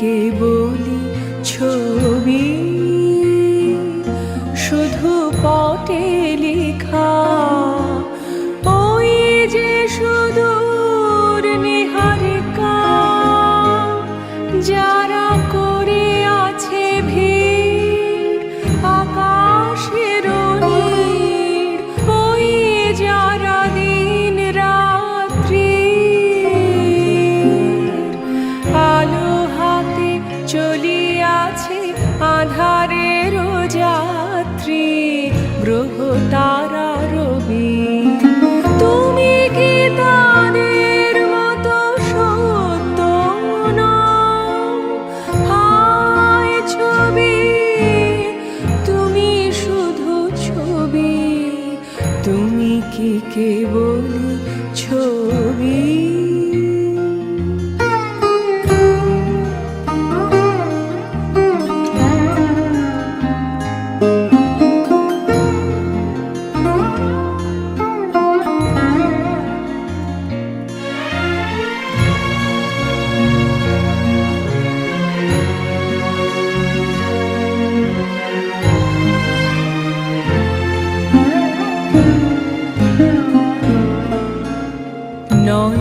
কে বলি? তুমি কি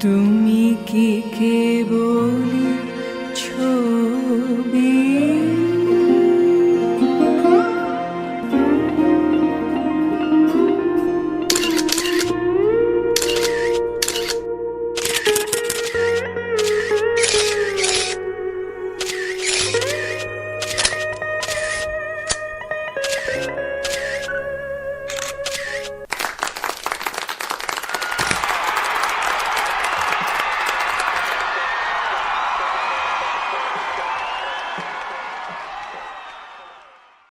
তুমি কি কেবলি ছবি?